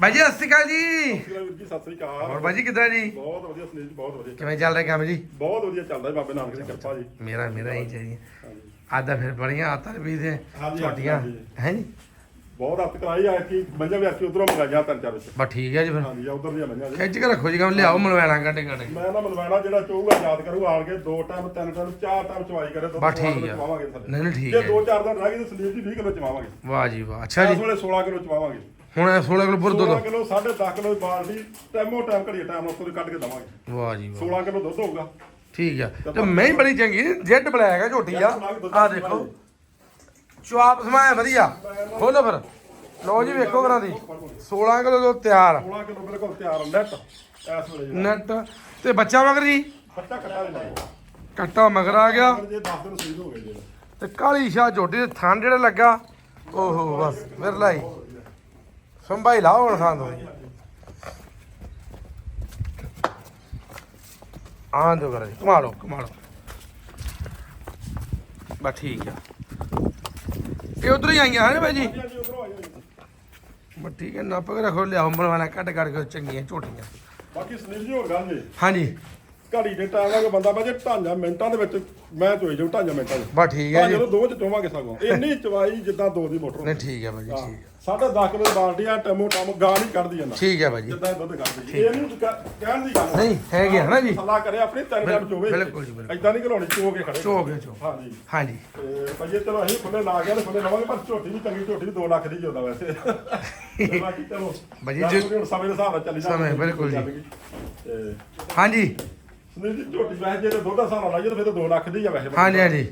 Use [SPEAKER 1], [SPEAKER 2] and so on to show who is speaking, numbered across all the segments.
[SPEAKER 1] ਬਾਜੀ ਸਤਿ ਸ਼੍ਰੀ ਅਕਾਲ ਜੀ।
[SPEAKER 2] ਵੀਰ ਜੀ ਸਤਿ ਸ੍ਰੀ
[SPEAKER 1] ਹੋਰ ਬਾਜੀ ਕਿੱਦਾਂ ਜੀ?
[SPEAKER 2] ਬਹੁਤ ਵਧੀਆ ਸੁਨੀਲ ਜੀ ਬਹੁਤ ਵਧੀਆ।
[SPEAKER 1] ਕਿਵੇਂ ਚੱਲ ਰਿਹਾ ਕੰਮ ਜੀ?
[SPEAKER 2] ਬਹੁਤ ਵਧੀਆ ਚੱਲਦਾ ਜੀ ਬਾਬੇ ਨਾਨਕ ਦੀ ਕਿਰਪਾ ਜੀ।
[SPEAKER 1] ਮੇਰਾ ਮੇਰਾ ਹੀ ਚਾਹੀਏ ਆਦਾ ਫਿਰ ਬੜੀਆਂ ਆਤਾਂ ਵੀ ਤੇ
[SPEAKER 2] ਹਾਂਜੀ,
[SPEAKER 1] ਛੋਟੀਆਂ। ਹੈ ਜੀ?
[SPEAKER 2] ਬਹੁਤ ਹੱਥ ਕਰਾਈ ਆ ਕਿ ਮੰਜਾ ਵੀ ਅਸੀਂ ਉਧਰੋਂ ਮੰਗਾਈਆਂ ਤਿੰਨ ਚਾਰ ਵਿੱਚ।
[SPEAKER 1] ਬਸ ਠੀਕ ਹੈ ਜੀ ਫਿਰ।
[SPEAKER 2] ਹਾਂਜੀ ਉਧਰ ਦੀਆਂ ਮੰਜਾ ਜੀ।
[SPEAKER 1] ਖਿੱਚ ਕੇ ਰੱਖੋ ਜੀ ਕੰਮ ਲਿਆਓ ਮਨਵਾਣਾ ਘੰਟੇ ਘੰਟੇ।
[SPEAKER 2] ਮੈਂ ਨਾ ਮਲਵਾਣਾ ਜਿਹੜਾ ਚੋਊਗਾ ਯਾਦ ਕਰੂ ਆਣ ਕੇ ਦੋ ਟਾਈਮ ਤਿੰਨ ਟਾਈਮ ਚਾਰ ਟਾਈਮ ਚਵਾਈ ਕਰੇ ਦੁੱਧ
[SPEAKER 1] ਬਸ ਠੀਕ
[SPEAKER 2] ਥੱਲੇ।
[SPEAKER 1] ਨਹੀਂ, ਨਹੀਂ, ਠੀਕ
[SPEAKER 2] ਜੇ
[SPEAKER 1] ਹੈ।
[SPEAKER 2] ਦੋ ਚਾਰ ਦਿਨ ਰਹਿ ਗਏ ਤਾਂ ਸੰਦੀਪ ਜੀ 20 ਕਿਲੋ ਚਵਾਵਾਂਗੇ।
[SPEAKER 1] ਵਾਹ ਜੀ ਵਾਹ। ਅੱਛਾ
[SPEAKER 2] ਇਸ
[SPEAKER 1] ਜੀ
[SPEAKER 2] ਵੇਲੇ 16 ਕਿਲੋ ਚਵਾਵਾਂਗੇ।
[SPEAKER 1] ਹੁਣ 16 ਕਿਲੋ ਬੁਰ
[SPEAKER 2] 16
[SPEAKER 1] ਦੁੱਧ
[SPEAKER 2] ਕਿਲੋ 10.5 ਕਿਲੋ ਬਾਲਟੀ ਟਾਈਮੋ ਟਾਈਮ ਘੜੀ ਟਾਈਮ ਉੱਥੋਂ ਦੀ ਕੱਢ ਕੇ ਦਵਾਂਗੇ।
[SPEAKER 1] ਵਾਹ ਜੀ ਵਾਹ।
[SPEAKER 2] 16 ਕਿਲੋ ਦੁੱਧ ਹੋਊਗਾ।
[SPEAKER 1] ਠੀਕ ਆ। ਤੇ ਮੈਂ ਹੀ ਬੜੀ ਚੰਗੀ ਜੈਡ ਬਲੈਕ ਹੈ ਝੋਟੀ ਆ। ਆ ਦੇਖੋ। ਚੁਆਪ ਸਮਾਇਆ ਵਧੀਆ। ਖੋਲੋ ਫਿਰ। ਲਓ ਜੀ ਵੇਖੋ ਕਰਾਂ ਦੀ। 16 ਕਿਲੋ ਦੁੱਧ ਤਿਆਰ।
[SPEAKER 2] 16 ਕਿਲੋ ਬਿਲਕੁਲ ਤਿਆਰ ਨੈਟ ਇਸ ਵੇਲੇ।
[SPEAKER 1] ਨੈਟ ਤੇ ਬੱਚਾ ਮਗਰ ਜੀ?
[SPEAKER 2] ਬੱਚਾ ਨਹੀਂ ਲੱਗਦਾ
[SPEAKER 1] ਕੱਟਾ ਮਗਰ ਆ ਗਿਆ।
[SPEAKER 2] ਜੇ 10 ਦਿਨ ਸਹੀ ਹੋ ਗਏ
[SPEAKER 1] ਤੇ ਕਾਲੀ ਸ਼ਾਹ ਝੋਟੀ ਦੇ ਥਣ ਜਿਹੜਾ ਲੱਗਾ ਓਹੋ ਬਸ ਵਿਰਲਾ ਹੀ ਸੰਭਾਈ ਲਾਓ ਹੁਣ ਥਾਂ ਤੋਂ ਆਂ ਦੋ ਕਰੇ ਕਮਾ ਲਓ ਕਮਾ ਲਓ ਬਸ ਠੀਕ ਆ। ਇਹ ਉਧਰ ਹੀ ਆਈਆਂ ਹਨ ਭਾਈ ਜੀ? ਬਸ ਠੀਕ ਹੈ ਨੱਪ ਕੇ ਰੱਖੋ ਲਿਆਓ ਬਣਵਾਣਾ ਕੱਟ ਕੱਟ ਕੇ ਚੰਗੀਆਂ ਝੋਟੀਆਂ।
[SPEAKER 2] ਬਾਕੀ ਸੁਨੀਲ ਜੀ ਹੋਰ ਗੱਲ ਜੀ?
[SPEAKER 1] ਹਾਂਜੀ।
[SPEAKER 2] ਘੜੀ ਦੇ ਟਾਈਮ ਨਾਲ ਬੰਦਾ ਬਾਜੇ ਢਾਂਜਾ ਮਿੰਟਾਂ ਦੇ ਵਿੱਚ ਮੈਂ ਚੋਈ ਜਾਉ ਢਾਂਜਾ ਮਿੰਟਾਂ ਦੇ
[SPEAKER 1] ਬਸ ਠੀਕ ਹੈ ਜੀ।
[SPEAKER 2] ਜਦੋਂ ਦੋ ਚ ਚੋਵਾਂਗੇ ਸਗੋਂ। ਇੰਨੀ ਚਵਾਈ ਜਿੱਦਾਂ ਦੋ ਦੀ ਮੋਟਰ
[SPEAKER 1] ਨਹੀਂ ਠੀਕ ਹੈ ਭਾਈ ਜੀ
[SPEAKER 2] ਹਾਂ।
[SPEAKER 1] ਠੀਕ ਹੈ।
[SPEAKER 2] ਸਾਢੇ 10 ਕਿਲੋ ਬਾਲਟੀ ਆ ਟੈਮੋ ਟਮ ਗਾਂ ਨਹੀਂ ਕੱਢਦੀ ਜਾਂਦਾ
[SPEAKER 1] ਠੀਕ ਹੈ ਭਾਈ ਜੀ
[SPEAKER 2] ਜਿੱਦਾਂ ਦੁੱਧ ਕੱਢਦੀ। ਇਹ ਨਹੀਂ ਕਹਿਣ ਦੀ ਗੱਲ
[SPEAKER 1] ਨਹੀਂ ਹੈਗੇ ਹਨਾ ਜੀ।
[SPEAKER 2] ਸਲਾਹ ਕਰੇ ਆਪਣੀ ਤਿੰਨ ਟਾਈਮ ਚੋਵੇ।
[SPEAKER 1] ਬਿਲਕੁਲ ਜੀ, ਬਿਲਕੁਲ।
[SPEAKER 2] ਇਦਾਂ ਨਹੀਂ ਘਲਾਉਣੀ ਚੋ ਕੇ ਖੜੇ।
[SPEAKER 1] ਚੋ ਕੇ ਚੋ।
[SPEAKER 2] ਹਾਂਜੀ।
[SPEAKER 1] ਹਾਂਜੀ।
[SPEAKER 2] ਤੇ ਭਈਏ ਚਲੋ ਅਸੀਂ ਖੁੱਲੇ ਲਾ ਗਿਆ ਤੇ ਖੁੱਲੇ ਲਵਾਂਗੇ ਪਰ ਝੋਟੀ ਵੀ ਚੰਗੀ ਝੋਟੀ ਵੀ 2 ਲੱਖ ਦੀ ਜਿਉਂਦਾ ਵੈਸੇ। ਬਾਕੀ ਚਲੋ
[SPEAKER 1] ਭਾਜੀ
[SPEAKER 2] ਜਾਂ ਸਮੇਂ ਦੇ ਹਿਸਾਬ ਨਾਲ ਚੱਲੀ ਜਾਂਦੀ
[SPEAKER 1] ਸਮੇਂ, ਬਿਲਕੁਲ ਜੀ। ਹਾਂਜੀ।
[SPEAKER 2] ਸੁਨੀਲ ਜੀ ਝੋਟੀ ਵੈਸੇ ਜੇ ਦੁੱਧ ਦਾ ਲਾਈਏ ਤਾਂ ਫਿਰ ਤਾਂ 2 ਲੱਖ ਦੀ ਆ ਵੈਸੇ
[SPEAKER 1] ਹਾਂਜੀ ਹਾਂਜੀ।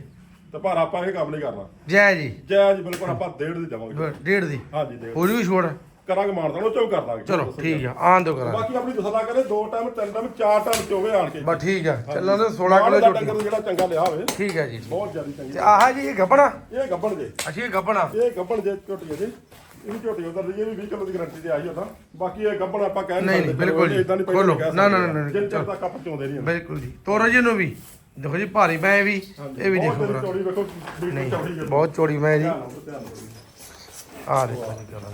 [SPEAKER 2] ਤੇ ਪਰ ਆਪਾਂ ਇਹ ਕੰਮ ਨਹੀਂ ਕਰਨਾ।
[SPEAKER 1] ਜੈ ਜੀ।
[SPEAKER 2] ਜੈ ਜੀ ਬਿਲਕੁਲ ਆਪਾਂ ਡੇਢ ਦੀ ਦੇਵਾਂਗੇ।
[SPEAKER 1] ਬ- ਡੇਢ ਦੀ।
[SPEAKER 2] ਹਾਂਜੀ ਡੇਢ
[SPEAKER 1] ਹੋ ਜੂਗੀ ਛੋੜ
[SPEAKER 2] ਕਰਾਂਗੇ ਮਾਰਦਾ ਉਹ ਚੋਂ ਕਰ ਦਾਂਗੇ।
[SPEAKER 1] ਚਲੋ ਠੀਕ ਆ ਆਣ ਦੋ ਕਰਾਂ
[SPEAKER 2] ਬਾਕੀ ਆਪਣੀ ਦਸਲਾ ਕਰੇ ਦੋ ਟਾਈਮ ਤਿੰਨ ਟਾਈਮ ਚਾਰ ਟਾਈਮ ਚੋਵੇ ਆਣ ਕੇ।
[SPEAKER 1] ਬਸ ਠੀਕ ਆ। ਚੱਲਾਂ ਤੇ 16 ਕਿਲੋ
[SPEAKER 2] ਦਾ
[SPEAKER 1] ਝੋਟੀ।
[SPEAKER 2] ਡੰਗਰ ਜਿਹੜਾ ਚੰਗਾ ਲਿਆ ਹੋਵੇ
[SPEAKER 1] ਠੀਕ ਹੈ ਜੀ।
[SPEAKER 2] ਬਹੁਤ ਜ਼ਿਆਦਾ ਚੰਗੀ।
[SPEAKER 1] ਤੇ ਆਹ ਜੀ ਇਹ ਗੱਬਣਾ?
[SPEAKER 2] ਇਹ ਗੱਬਣ ਜੇ।
[SPEAKER 1] ਅੱਛਾ ਇਹ ਗੱਬਣਾ।
[SPEAKER 2] ਇਹ ਗੱਬਣ ਜੇ ਝੋਟੀ ਜੇ। ਇਹ ਝੋਟੀ ਉਧਰ ਦੀ ਇਹ ਵੀ 20 ਕਿਲੋ ਦੀ ਗਾਰੰਟੀ ਤੇ ਆਈ ਉਹਦਾ ਬਾਕੀ ਇਹ ਗੱਬਣ ਆਪਾਂ ਕਹਿ
[SPEAKER 1] ਨਹੀਂ, ਨਹੀਂ, ਬਿਲਕੁਲ ਜੀ।
[SPEAKER 2] ਇਦਾਂ ਨਹੀਂ
[SPEAKER 1] ਖੋਲੋ। ਨਾ, ਨਾ, ਨਾ, ਨਾ,
[SPEAKER 2] ਜਿੰਨ ਚਿਰ
[SPEAKER 1] ਚਲੋ।
[SPEAKER 2] ਤੱਕ ਆਪਾਂ ਚੋਂਦੇ ਨਹੀਂ ਹੁੰਦੇ।
[SPEAKER 1] ਬਿਲਕੁਲ ਜੀ। ਤੋਰੋ ਜੀ ਨੂੰ ਵੀ। ਦੇਖੋ ਜੀ ਭਾਰੀ ਮੈਂ ਇਹ ਵੀ ਇਹ ਵੀ
[SPEAKER 2] ਬਹੁਤ
[SPEAKER 1] ਦੇਖੋ
[SPEAKER 2] ਚੌੜੀ ਵੇਖੋ
[SPEAKER 1] ਬਹੁਤ ਮੈਂ ਜੀ। ਦੇਖੋ ਜੀ ਕਰਾਂ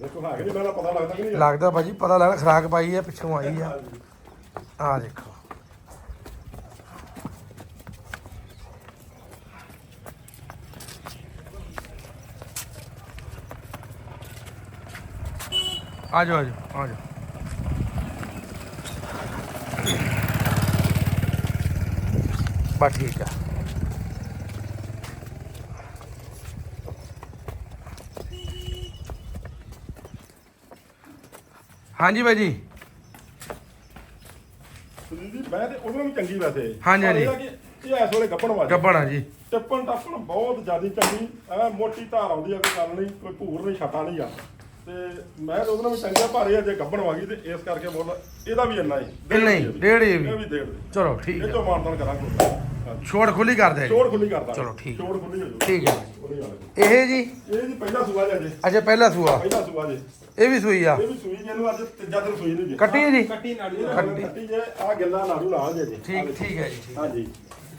[SPEAKER 2] ਦੇਖੋ ਹੈ। ਕਿ ਨਹੀਂ ਮੈਨੂੰ ਪਤਾ ਲੱਗਦਾ ਕਿ ਨਹੀਂ
[SPEAKER 1] ਲੱਗਦਾ ਭਾਜੀ ਪਤਾ ਲੱਗਦਾ ਖਰਾਕ ਪਾਈ ਹੈ ਪਿੱਛੋਂ ਆਈ ਆ। ਆਹ ਦੇਖੋ। ਆ ਜਾਓ ਆ ਜਾਓ ਆ ਜਾਓ ਬਸ ਠੀਕ ਆ। ਹਾਂਜੀ ਭਾਈ ਜੀ।
[SPEAKER 2] ਸੁਨੀਲ ਜੀ ਮੈਂ ਤੇ ਉਹਨਾਂ ਨੂੰ ਚੰਗੀ ਵੈਸੇ।
[SPEAKER 1] ਹਾਂਜੀ,
[SPEAKER 2] ਪਰ
[SPEAKER 1] ਹਾਂਜੀ।
[SPEAKER 2] ਇਹ ਆ ਕਿ ਇਹ ਇਸ ਵੇਲੇ ਗੱਪਣ ਵਾਲੀ
[SPEAKER 1] ਗੱਬਣਾ ਜੀ।
[SPEAKER 2] ਟੱਪਣ ਟੱਪਣ ਬਹੁਤ ਜ਼ਿਆਦਾ ਚੰਗੀ ਐ ਮੋਟੀ ਧਾਰ ਆਉਂਦੀ ਆ ਕੋਈ ਗੱਲ ਨਹੀਂ ਕੋਈ ਭੂਰ ਨਹੀਂ ਛਟਾ ਨਹੀਂ ਆ। ਤੇ ਮੈਂ ਤਾਂ ਉਹਦੇ ਨਾਲ ਵੀ ਚੰਗਾ ਭਾਰੇ ਆ ਜੇ ਗੱਬਣ ਵਾਗੀ ਤੇ ਇਸ ਕਰਕੇ ਮੁੱਲ ਇਹਦਾ ਵੀ ਇੰਨਾ ਹੀ।
[SPEAKER 1] ਇੰਨਾ ਹੀ, ਡੇਢ ਇਹ ਵੀ।
[SPEAKER 2] ਇਹ ਵੀ ਡੇਢ ਦੀ।
[SPEAKER 1] ਚਲੋ ਠੀਕ
[SPEAKER 2] ਇਹ
[SPEAKER 1] ਹੈ
[SPEAKER 2] ਤੋਂ ਮਾਨਦਾਨ ਕਰਾਂਗੇ। ਹਾਂਜੀ।
[SPEAKER 1] ਛੋੜ ਖੁੱਲੀ ਕਰ ਦੇ।
[SPEAKER 2] ਚੋੜ ਖੁੱਲੀ ਕਰਦਾ।
[SPEAKER 1] ਚਲੋ, ਠੀਕ।
[SPEAKER 2] ਚੋੜ ਖੁੱਲੀ ਹੋ ਜਾਊ।
[SPEAKER 1] ਠੀਕ ਹੈ
[SPEAKER 2] ਉਹਦੀ ਗੱਲ ਹੈ।
[SPEAKER 1] ਇਹ ਜੀ?
[SPEAKER 2] ਇਹ ਜੀ ਪਹਿਲਾ ਸੂਆ ਜੇ
[SPEAKER 1] ਅੱਛਾ ਪਹਿਲਾ ਸੂਆ।
[SPEAKER 2] ਪਹਿਲਾ ਸੂਆ ਜੇ।
[SPEAKER 1] ਇਹ ਵੀ ਸੂਈ ਆ।
[SPEAKER 2] ਇਹ ਵੀ ਸੂਈ ਜਿਹਨੂੰ ਅੱਜ ਤੀਜਾ ਦਿਨ ਸੂਈ ਨਹੀਂ ਜੀ।
[SPEAKER 1] ਕੱਟੀ ਹੈ ਜੀ?
[SPEAKER 2] ਕੱਟੀ ਕੱਟੀ ਜੇ। ਆ ਗੱਲਾਂ ਨਾੜੂ ਨਾਲ ਜੇ ਜੀ।
[SPEAKER 1] ਠੀਕ ਠੀਕ ਹੈ ਜੀ ਠੀਕ।
[SPEAKER 2] ਹਾਂਜੀ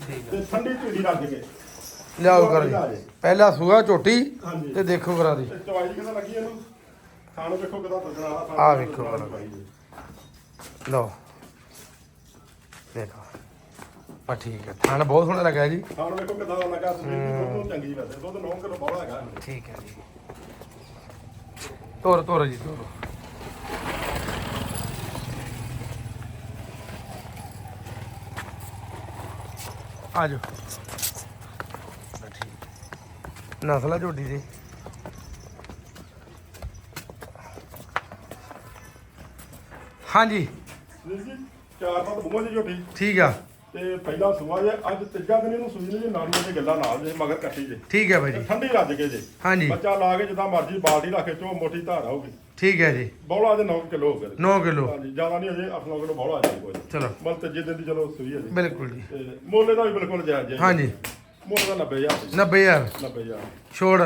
[SPEAKER 1] ਠੀਕ
[SPEAKER 2] ਤੇ ਠੰਡੀ ਢੀੜੀ ਰੱਜ ਕੇ।
[SPEAKER 1] ਲਿਆਓ ਕਰ ਜੀ। ਪਹਿਲਾ ਸੂਆ ਝੋਟੀ
[SPEAKER 2] ਹਾਂਜੀ।
[SPEAKER 1] ਤੇ ਦੇਖੋ ਕਰਾ ਦੀ।
[SPEAKER 2] ਤੇ ਚਵਾਈ ਕਿਦਾਂ ਲੱਗੀ ਇਹਨੂੰ? ਖਾਣ ਵੇਖੋ ਕਿਦਾਂ ਲੱਗਣਾ ਆਹ
[SPEAKER 1] ਆਹ ਵੇਖੋ। ਲਓ। ਦੇਖੋ। ਆ ਠੀਕ ਹੈ। ਥਣ ਬਹੁਤ ਸੋਹਣਾ ਲੱਗਾ ਜੀ।
[SPEAKER 2] ਖਾਣ ਵੇਖੋ ਕਿਦਾਂ ਲੱਗਾ ਦੀ ਦੁੱਧ ਚੰਗੀ ਵੈਸੇ ਦੁੱਧ 9 ਕਿਲੋ ਬੋਲਾ ਹੈਗਾ
[SPEAKER 1] ਠੀਕ ਹੈ ਜੀ। ਤੋਰ ਤੋਰ ਜੀ ਤੋਰ ਆ ਜਾਓ। ਬਸ ਠੀਕ। ਨਸਲਾ ਝੋਟੀ ਦੀ ਹਾਂਜੀ।
[SPEAKER 2] ਜੀ ਚਾਰ ਦੀ ਝੋਟੀ
[SPEAKER 1] ਠੀਕ। ਆ।
[SPEAKER 2] ਤੇ ਪਹਿਲਾ ਸੂਆ ਜੇ ਅੱਜ ਤੀਜਾ ਦਿਨ ਇਹਨੂੰ ਸੂਈ ਨੇ ਜੇ ਨਾੜੂਆਂ ਦੀ ਗੱਲਾਂ ਨਾਲ ਜੇ ਮਗਰ ਕੱਟੀ ਜੇ।
[SPEAKER 1] ਠੀਕ ਹੈ ਭਾਈ
[SPEAKER 2] ਤੇ
[SPEAKER 1] ਜੀ
[SPEAKER 2] ਠੰਡੀ ਰੱਜ ਕੇ ਜੇ।
[SPEAKER 1] ਹਾਂਜੀ।
[SPEAKER 2] ਬੱਚਾ ਲਾ ਕੇ ਜਿੱਦਾਂ ਮਰਜ਼ੀ ਬਾਲਟੀ ਰੱਖ ਚੋ ਮੋਟੀ ਧਾਰ ਆਊਗੀ।
[SPEAKER 1] ਠੀਕ ਹੈ ਜੀ।
[SPEAKER 2] ਬੌਲਾ ਦੇ 9 ਕਿਲੋ ਹੋ ਗਏ
[SPEAKER 1] 9 ਕਿਲੋ।
[SPEAKER 2] ਹਾਂਜੀ ਜ਼ਿਆਦਾ ਨਹੀਂ ਅਜੇ 8-9 ਕਿਲੋ ਬੌਲਾ ਆ ਜਾਏ ਕੋਈ।
[SPEAKER 1] ਚਲੋ।
[SPEAKER 2] ਮਲ ਤੀਜੇ ਦਿਨ ਦੀ ਚਲੋ ਸੂਈ ਹੈ ਜੀ।
[SPEAKER 1] ਬਿਲਕੁਲ ਜੀ।
[SPEAKER 2] ਤੇ ਮੋਲੇ ਦਾ ਵੀ ਬਿਲਕੁਲ ਜਾਇਜ਼ ਹੈ
[SPEAKER 1] ਹਾਂਜੀ।
[SPEAKER 2] ਮੁੱਲ ਦਾ 90000
[SPEAKER 1] 90000
[SPEAKER 2] 90000
[SPEAKER 1] ਛੋੜ।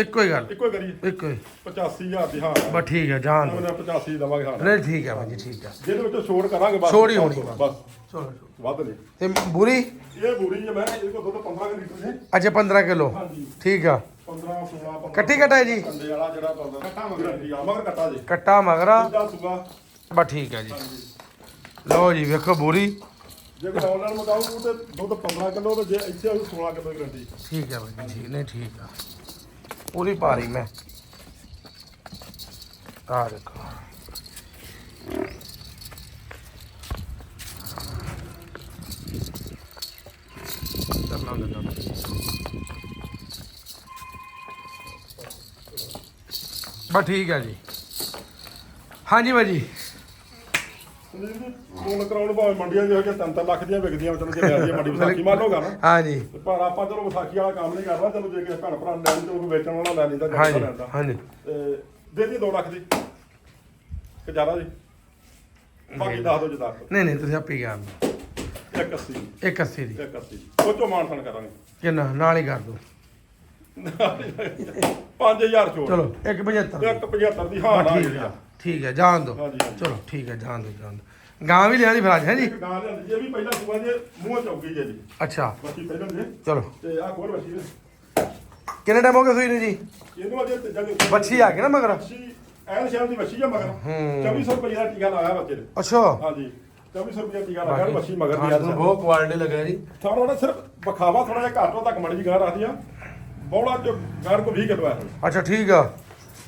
[SPEAKER 1] ਇੱਕੋ ਹੀ ਗੱਲ।
[SPEAKER 2] ਇੱਕੋ ਹੀ ਕਰੀਏ।
[SPEAKER 1] ਇੱਕੋ ਹੀ।
[SPEAKER 2] 85000 ਦੀ ਹਾਂ
[SPEAKER 1] ਬਸ ਠੀਕ ਹੈ ਜਾਨ ਦੋ।
[SPEAKER 2] ਉਹਨੇ 85 ਦਵਾਂਗੇ ਹਾਂ
[SPEAKER 1] ਨਹੀਂ ਠੀਕ ਹੈ ਭਾਜੀ ਠੀਕ ਹੈ
[SPEAKER 2] ਜਿਹਦੇ ਵਿੱਚ ਛੋੜ ਕਰਾਂਗੇ ਬਸ।
[SPEAKER 1] ਛੋੜ ਹੀ ਹੋਣੀ ਬਸ।
[SPEAKER 2] ਬਸ।
[SPEAKER 1] ਚਲੋ ਚਲੋ।
[SPEAKER 2] ਵੱਧ ਨਹੀਂ।
[SPEAKER 1] ਤੇ ਬੂਰੀ?
[SPEAKER 2] ਇਹ ਬੂਰੀ ਹੈ ਮੈਂ ਇਹਦੇ ਕੋਲ ਦੁੱਧ 15 ਕੁ ਲੀਟਰ ਨੇ
[SPEAKER 1] ਅੱਛਾ 15 ਕਿਲੋ।
[SPEAKER 2] ਹਾਂਜੀ।
[SPEAKER 1] ਠੀਕ ਆ।
[SPEAKER 2] 15 16 15
[SPEAKER 1] ਕੱਟੀ ਕੱਟਾ ਹੈ ਜੀ?
[SPEAKER 2] ਕੰਡੇ ਵਾਲਾ ਜਿਹੜਾ ਪਾਉਂਦਾ ਕੱਟਾ ਮਗਰ। ਜੀ ਆ ਮਗਰ ਕੱਟਾ ਜੀ।
[SPEAKER 1] ਕੱਟਾ ਮਗਰਾ।
[SPEAKER 2] ਦੂਜਾ ਸੂਆ।
[SPEAKER 1] ਬਸ ਠੀਕ ਹੈ ਜੀ। ਲਓ ਜੀ ਵੇਖੋ ਬੂਰੀ।
[SPEAKER 2] ਜੇ ਕੋਈ ਆਨਲਾਈਨ ਮਗਾਉ ਤੇ ਦੁੱਧ 15 ਕਿਲੋ ਤੇ ਜੇ ਇੱਥੇ ਆਉ 16 ਕਿਲੋ ਦੀ ਗਰੰਟੀ।
[SPEAKER 1] ਠੀਕ ਹੈ ਬਾਈ ਜੀ ਠੀਕ ਨਹੀਂ ਠੀਕ ਆ। ਪੂਰੀ ਭਾਰੀ ਮੈਂ। ਆ ਦੇਖੋ। ਚੱਲਣਾ ਦਿੰਦਾ ਬਸ ਠੀਕ ਹੈ ਜੀ। ਹਾਂਜੀ ਬਾਜੀ
[SPEAKER 2] ਜੀ ਮੁੱਲ ਕਰਾਉਣ ਭਾਵੇਂ ਮੰਡੀਆਂ ਦੇ ਹੋ ਕੇ 3 ਲੱਖ ਦੀਆਂ ਵਿਕਦੀਆਂ ਚਲੋ ਜੇ ਲੈ ਲਈਏ ਮੰਡੀ ਵਿਸਾਖੀ ਮੰਨ ਲਓਗਾ ਨਾ
[SPEAKER 1] ਹਾਂਜੀ।
[SPEAKER 2] ਤੇ ਪਰ ਆਪਾਂ ਚਲੋ ਵਿਸਾਖੀ ਵਾਲਾ ਕੰਮ ਨਹੀਂ ਕਰਨਾ ਚਲੋ ਜੇ ਕਿਸੇ ਭੈਣ ਭਰਾ ਨੂੰ ਲੈਣ ਤੇ ਉਹ ਵੇਚਣ ਵਾਲਾ ਲੈ ਲੈਂਦਾ ਜਾਂਦਾ
[SPEAKER 1] ਹਾਂਜੀ
[SPEAKER 2] ਲੈਂਦਾ।
[SPEAKER 1] ਹਾਂਜੀ।
[SPEAKER 2] ਤੇ ਦੇ ਦੀ 2 ਲੱਖ ਦੀ। ਕਿ ਜ਼ਿਆਦਾ ਜੀ ਬਾਕੀ ਦੱਸ ਦਿਓ ਜੀ ਦੱਸ
[SPEAKER 1] ਨਹੀਂ ਨਹੀਂ ਤੁਸੀਂ ਆਪੇ ਗਿਆ
[SPEAKER 2] ਦਿਓ 180
[SPEAKER 1] 180 ਦੀ।
[SPEAKER 2] 180 ਉਹ ਚੋਂ ਮਾਨ ਖਾਨ ਕਰਾਂਗੇ।
[SPEAKER 1] ਕਿੰਨਾ? ਨਾਲ ਹੀ ਕਰ ਦੋ
[SPEAKER 2] 5000 ਛੋੜ
[SPEAKER 1] ਚਲੋ 175
[SPEAKER 2] ਇੱਕ 75 ਦੀ ਹਾਂ
[SPEAKER 1] ਠੀਕ ਹੈ ਜਾਣ ਦੋ। ਚਲੋ ਠੀਕ ਹੈ ਜਾਣ ਦੋ ਜਾਣ ਦੋ ਗਾਂ ਵੀ ਲਿਆਂਦੀ ਫਿਰ ਅੱਜ ਹੈ ਜੀ?
[SPEAKER 2] ਇੱਕ ਗਾਂ ਲਿਆਂਦੀ ਜੀ ਇਹ ਵੀ ਪਹਿਲਾਂ ਸੂਆ ਜੇ ਮੂੰਹ ਚੌਕੀ ਜੇ ਜੀ।
[SPEAKER 1] ਅੱਛਾ।
[SPEAKER 2] ਬੱਚੀ ਪਹਿਲਾਂ ਜੇ
[SPEAKER 1] ਚਲੋ।
[SPEAKER 2] ਤੇ ਆਹ ਕੋਲ ਬੱਚੀ ਨੇ
[SPEAKER 1] ਕਿੰਨੇ ਟਾਈਮ ਹੋ ਗਿਆ ਸੂਈ ਨੂੰ ਜੀ?
[SPEAKER 2] ਇਹਨੂੰ ਅਜੇ ਤੇ ਜਦ
[SPEAKER 1] ਬੱਚੀ ਆ ਗਈ ਨਾ ਮਗਰ?
[SPEAKER 2] ਬੱਚੀ ਐਨ ਸ਼ਹਿਰ ਦੀ ਬੱਚੀ ਆ ਮਗਰ।
[SPEAKER 1] ਹੂੰ।
[SPEAKER 2] 2400 ਰੁਪਏ ਦਾ ਟੀਕਾ ਲਾਇਆ ਬੱਚੇ ਨੇ।
[SPEAKER 1] ਅੱਛਾ।
[SPEAKER 2] ਹਾਂਜੀ। 2400 ਰੁਪਏ ਟੀਕਾ ਲੱਗਾ ਬੱਚੀ ਮਗਰ ਦੀ ਆ
[SPEAKER 1] ਬਹੁਤ ਕੁਆਲਿਟੀ ਲੱਗਾ ਜੀ।
[SPEAKER 2] ਥੋੜਾ ਨਾ ਸਿਰਫ ਵਿਖਾਵਾ ਥੋੜਾ ਜਿਹਾ ਘੱਟ ਤੱਕ ਮੜੀ ਜੀ ਗਾਂ ਰੱਖਦੀ ਆ ਬੌਲਾ ਚ ਗਾਂ ਕੋ 20 ਕਿਲੋ ਆ।
[SPEAKER 1] ਅੱਛਾ ਠੀਕ ਆ।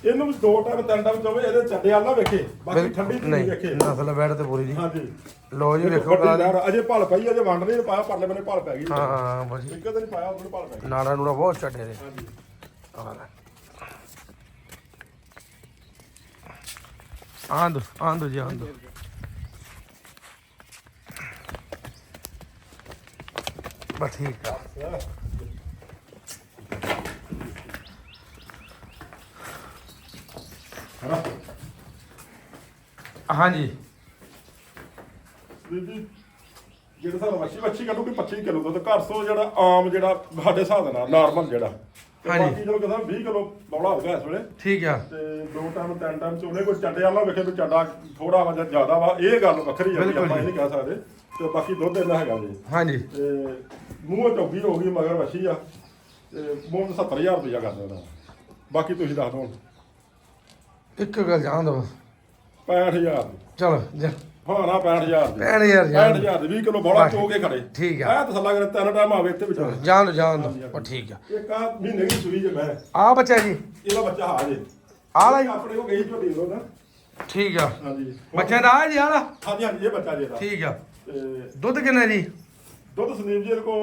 [SPEAKER 2] ਇਹਨੂੰ ਵੀ ਦੋ ਟਾਈਮ ਤਿੰਨ ਟਾਈਮ ਚੋਵੇ ਇਹਦੇ ਚੱਡੇ ਨਾ ਵੇਖੇ। ਬਾਕੀ ਠੰਡੀ
[SPEAKER 1] ਨਹੀਂ
[SPEAKER 2] ਵੇਖੇ।
[SPEAKER 1] ਨਸਲ ਬੈਠ ਤੇ ਪੂਰੀ ਜੀ।
[SPEAKER 2] ਹਾਂਜੀ।
[SPEAKER 1] ਲੋ ਜੀ ਵੇਖੋ
[SPEAKER 2] ਵੱਡੀ
[SPEAKER 1] ਦੀ
[SPEAKER 2] ਅਜੇ ਭਲ ਪਈ ਅਜੇ ਵੰਡ ਨਹੀਂ ਪਾਇਆ ਪਰਲੇ ਬੰਨੇ ਭਲ ਪੈ ਗਈ।
[SPEAKER 1] ਹਾਂ ਹਾਂ ਬਸ ਜੀ।
[SPEAKER 2] ਇੱਕ ਤਾਂ ਨਹੀਂ ਪਾਇਆ ਉਹਨੂੰ ਭਲ ਪੈ ਗਈ।
[SPEAKER 1] ਨਾੜਾ ਨੂੜਾ ਬਹੁਤ ਛੱਡੇ ਨੇ।
[SPEAKER 2] ਹਾਂਜੀ।
[SPEAKER 1] ਆਂਦੋ ਆਂਦੋ ਜੀ ਆਂਦੋ ਬਸ ਠੀਕ ਆ
[SPEAKER 2] ਹਾਂ
[SPEAKER 1] ਹਾਂਜੀ।
[SPEAKER 2] ਬੀਬੀ ਜਿਹੜਾ ਸਾਡਾ ਮੱਛੀ ਮੱਛੀ ਕੱਢੂ ਕਿ 25 ਕਿਲੋ ਦੁੱਧ ਘਰ ਤੋਂ ਜਿਹੜਾ ਆਮ ਜਿਹੜਾ ਸਾਡੇ ਹਿਸਾਬ ਨਾਲ ਨਾਰਮਲ ਜਿਹੜਾ। ਤੇ
[SPEAKER 1] ਹਾਂਜੀ।
[SPEAKER 2] ਬਾਕੀ ਜਦੋਂ ਕਹਿੰਦਾ 20 ਕਿਲੋ ਬੌਲਾ ਹੋ ਗਿਆ ਇਸ ਵੇਲੇ
[SPEAKER 1] ਠੀਕ ਆ।
[SPEAKER 2] ਤੇ ਦੋ ਟਾਈਮ ਤਿੰਨ ਟਾਈਮ ਚ ਉਹਨੇ ਕੋਈ ਚੱਡੇ ਵਾਲਾ ਵੇਖੇ ਵੀ ਚੱਡਾ ਥੋੜਾ ਵਾ ਜਾਂ ਜ਼ਿਆਦਾ ਵਾ ਇਹ ਗੱਲ ਵੱਖਰੀ ਆ ਵੀ
[SPEAKER 1] ਬਿਲਕੁਲ
[SPEAKER 2] ਆਪਾਂ ਇਹ
[SPEAKER 1] ਜੀ।
[SPEAKER 2] ਨਹੀਂ ਕਹਿ ਸਕਦੇ। ਤੇ ਬਾਕੀ ਦੁੱਧ ਇੰਨਾ ਹੈਗਾ ਜੀ।
[SPEAKER 1] ਹਾਂਜੀ।
[SPEAKER 2] ਤੇ ਮੂੰਹ ਚੌਗੀ ਹੋ ਗਈ ਮਗਰ ਵੱਛੀ ਆ। ਤੇ ਮੁੱਲ 70000 ਰੁਪਇਆ ਕਰ ਦੇਣਾ ਬਾਕੀ ਤੁਸੀਂ ਦੱਸ ਦਿਓ ਹੁਣ।
[SPEAKER 1] ਇੱਕ ਗੱਲ ਜਾਣ ਦੋ
[SPEAKER 2] 65000 ਦੀ।
[SPEAKER 1] ਚਲੋ ਜਾ।
[SPEAKER 2] ਹਾਂ ਨਾ 65000 ਦੀ।
[SPEAKER 1] 65000 ਜਾਣ
[SPEAKER 2] 65000 ਦੀ 20 ਕਿਲੋ ਬੋਲਾ ਚੋ ਕੇ ਖੜੇ।
[SPEAKER 1] ਠੀਕ ਆ।
[SPEAKER 2] ਐ ਤਸੱਲਾ ਕਰੇ ਤਿੰਨ ਟਾਈਮ ਆਵੇ ਇੱਥੇ ਵਿਚਾਰੇ
[SPEAKER 1] ਜਾਣ ਜਾਣ ਉਹ ਠੀਕ ਆ।
[SPEAKER 2] ਇੱਕ ਆ ਮਹੀਨੇ ਦੀ ਸੂਈ ਜੇ ਮੈਂ।
[SPEAKER 1] ਆ ਬੱਚਾ ਜੀ।
[SPEAKER 2] ਇਹਦਾ ਬੱਚਾ ਆ ਜੇ।
[SPEAKER 1] ਆ ਲੈ। ਜੀ।
[SPEAKER 2] ਆਪਣੇ ਕੋ ਗਈ ਝੋਟੀ ਉਹਦਾ
[SPEAKER 1] ਠੀਕ ਆ।
[SPEAKER 2] ਹਾਂਜੀ।
[SPEAKER 1] ਬੱਚਾ ਦਾ ਆ ਜੀ ਆਲਾ
[SPEAKER 2] ਹਾਂਜੀ ਹਾਂਜੀ ਇਹ ਬੱਚਾ ਜੇ ਦਾ।
[SPEAKER 1] ਠੀਕ ਆ।
[SPEAKER 2] ਤੇ
[SPEAKER 1] ਦੁੱਧ ਕਿੰਨਾ ਜੀ?
[SPEAKER 2] ਦੁੱਧ ਸੰਦੀਪ ਜੀ ਕੋ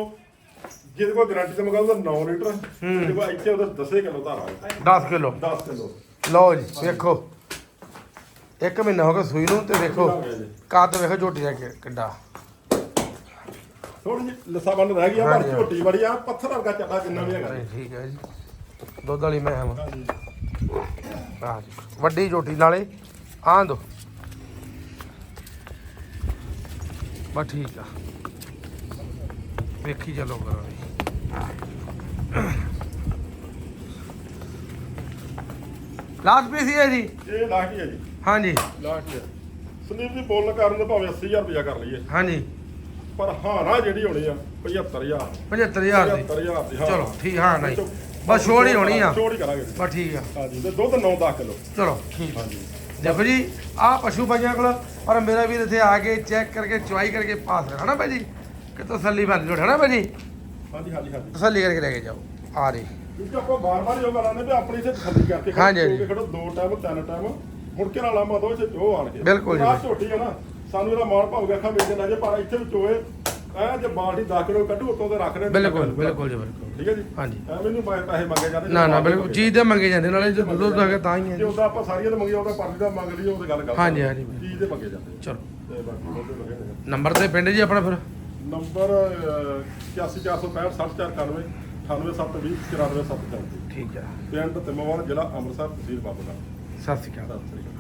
[SPEAKER 2] ਜਿਹਦੇ ਕੋਲ ਗਾਰੰਟੀ ਤੇ ਮਗਾ ਉਹਦਾ 9 ਲੀਟਰ ਜਿਹਦੇ ਕੋਲ ਇੱਥੇ ਉਹਦਾ 10 ਕਿਲੋ ਧਾਰਾ।
[SPEAKER 1] 10 ਕਿਲੋ।
[SPEAKER 2] 10 ਕਿਲੋ।
[SPEAKER 1] ਲਓ ਜੀ ਵੇਖੋ। ਇੱਕ ਮਹੀਨਾ ਹੋ ਗਿਆ ਸੂਈ ਨੂੰ ਤੇ
[SPEAKER 2] ਜੀ
[SPEAKER 1] ਕੱਦ ਵੇਖੋ ਝੋਟੀ ਦਾ ਕਿ- ਕਿੱਡਾ।
[SPEAKER 2] ਥੋੜੀ ਜਿਹੀ ਲੱਸਾ ਬੰਨ ਰਹਿ ਗਿਆ ਪਰ
[SPEAKER 1] ਹਾਂਜੀ,
[SPEAKER 2] ਝੋਟੀ ਬੜੀ ਆ ਪੱਥਰ ਵਰਗਾ ਚੱਡਾ ਜਿੰਨਾ ਵੀ ਹੈਗਾ।
[SPEAKER 1] ਠੀਕ ਹੈ ਜੀ। ਦੁੱਧ ਵਾਲੀ ਮੈਂ ਹਾਂ।
[SPEAKER 2] ਹਾਂਜੀ।
[SPEAKER 1] ਆ ਜੀ ਵੱਡੀ ਝੋਟੀ ਨਾਲੇ ਆਂ ਦੋ। ਬਸ ਠੀਕ ਆ। ਵੇਖੀ ਚੱਲੋ ਕਰੋ ਜੀ ਲਾਸਟ ਪੀਸ ਹੀ ਹੈ ਜੀ।
[SPEAKER 2] ਇਹ ਲਾਸਟ ਹੀ ਹੈ ਜੀ।
[SPEAKER 1] ਹਾਂਜੀ।
[SPEAKER 2] ਲਾਸਟ ਸੰਦੀਪ ਜੀ ਬੋਲ ਕਰਨ ਦੇ ਭਾਵੇਂ 80000 ਰੁਪਇਆ ਕਰ ਲਈਏ।
[SPEAKER 1] ਹਾਂਜੀ।
[SPEAKER 2] ਪਰ ਹਾਂ ਨਾ ਜਿਹੜੀ ਹੋਣੀ ਆ 75000
[SPEAKER 1] 75000 ਦੀ।
[SPEAKER 2] 75000 ਦੀ। ਹਾਂ।
[SPEAKER 1] ਚਲੋ ਠੀਕ ਹਾਂ ਨਹੀਂ। ਬਸ ਛੋੜ ਹੀ ਹੋਣੀ ਆ।
[SPEAKER 2] ਛੋੜ ਹੀ ਕਰਾਂਗੇ।
[SPEAKER 1] ਬਸ ਠੀਕ ਆ।
[SPEAKER 2] ਹਾਂਜੀ ਤੇ ਦੁੱਧ 9-10 ਕਿਲੋ।
[SPEAKER 1] ਚਲੋ ਠੀਕ।
[SPEAKER 2] ਹਾਂਜੀ।
[SPEAKER 1] ਦੇਖੋ ਜੀ ਆ ਪਸ਼ੂ ਭਾਈਆਂ ਕੋਲ ਪਰ ਮੇਰਾ ਵੀਰ ਇੱਥੇ ਆ ਕੇ ਚੈੱਕ ਕਰਕੇ ਚੁਆਈ ਕਰਕੇ ਪਾਸ ਨਾ ਭਾਈ ਜੀ? ਕਿ ਤਸੱਲੀ ਜੋੜ ਹੈ ਨਾ ਭਾਈ ਜੀ?
[SPEAKER 2] ਹਾਂਜੀ ਹਾਂਜੀ ਹਾਂਜੀ।
[SPEAKER 1] ਤਸੱਲੀ ਕਰਕੇ ਲੈ ਕੇ ਜਾਓ। ਆ ਰਹੀ।
[SPEAKER 2] ਕਿਉਂਕਿ ਆਪਾਂ ਬਾਰ-ਬਾਰ ਜੋ ਕਰਾਂਗੇ ਵੀ ਆਪਣੀ ਇੱਥੇ ਤਸੱਲੀ ਕਰਕੇ ਖੜੋ ਦੋ ਟਾਈਮ ਤਿੰਨ ਟਾਈਮ ਮੁੜ ਕੇ ਨਾਲ ਆਮਾ ਦੋ ਇੱਥੇ ਚੋ ਆਣ ਕੇ।
[SPEAKER 1] ਬਿਲਕੁਲ ਜੀ,
[SPEAKER 2] ਆਹ ਝੋਟੀ ਆ ਨਾ ਸਾਨੂੰ ਇਹਦਾ ਮਾਣ ਭਾਉ ਅੱਖਾਂ ਵੇਚਣ ਲੱਗੇ ਪਰ ਇੱਥੇ ਵੀ ਚੋਏ ਐ ਜੇ ਬਾਲਟੀ 10 ਕਿਲੋ ਕੱਢੂ ਉਤੋਂ ਤੇ ਰੱਖ ਰਹੇ
[SPEAKER 1] ਬਿਲਕੁਲ ਬਿਲਕੁਲ ਜੀ ਬਿਲਕੁਲ।
[SPEAKER 2] ਠੀਕ ਹੈ ਜੀ?
[SPEAKER 1] ਹਾਂਜੀ।
[SPEAKER 2] ਐ ਮੈਨੂੰ ਪੈ- ਪੈਸੇ ਮੰਗੇ ਜਾਂਦੇ
[SPEAKER 1] ਨਾ ਨਾ ਬਿਲਕੁਲ। ਚੀਜ਼ ਤੇ ਮੰਗੇ ਜਾਂਦੇ ਨਾਲੇ ਜੇ ਦੁੱਧ ਹੈਗਾ ਤਾਂ ਹੀ ਹੈ।
[SPEAKER 2] ਜੇ ਉਹਦਾ ਆਪਾਂ ਸਾਰੀਆਂ ਤੇ ਮੰਗੀ ਉਹਦਾ ਪਰਲੀ ਦਾ ਮੰਗ ਲਈਏ ਉਹ ਤੇ ਗੱਲ ਕਰ
[SPEAKER 1] ਹਾਂਜੀ, ਹਾਂਜੀ।
[SPEAKER 2] ਚੀਜ਼ ਦੇ ਮੰਗੇ ਜਾਂਦੇ।
[SPEAKER 1] ਚਲੋ।
[SPEAKER 2] ਤੇ ਬਾਕੀ ਉਹਦੇ ਮੰਗੇ ਨੇ
[SPEAKER 1] ਨੰਬਰ ਤੇ ਪਿੰਡ ਜੀ ਆਪਣਾ ਫਿਰ।
[SPEAKER 2] ਨੰਬਰ 84465 6491 98720 94734
[SPEAKER 1] ਠੀਕ ਹੈ
[SPEAKER 2] ਪਿੰਡ ਤਿਮਵਾਲ ਜ਼ਿਲ੍ਹਾ ਅੰਮ੍ਰਿਤਸਰ ਤਹਿਸੀਲ ਬਾਬੂਗੜ੍ਹ
[SPEAKER 1] ਸਤਿ ਸ਼੍ਰੀ ਅਕਾਲ।
[SPEAKER 2] ਸਤਿ ਸ੍ਰੀ ਅਕਾਲ।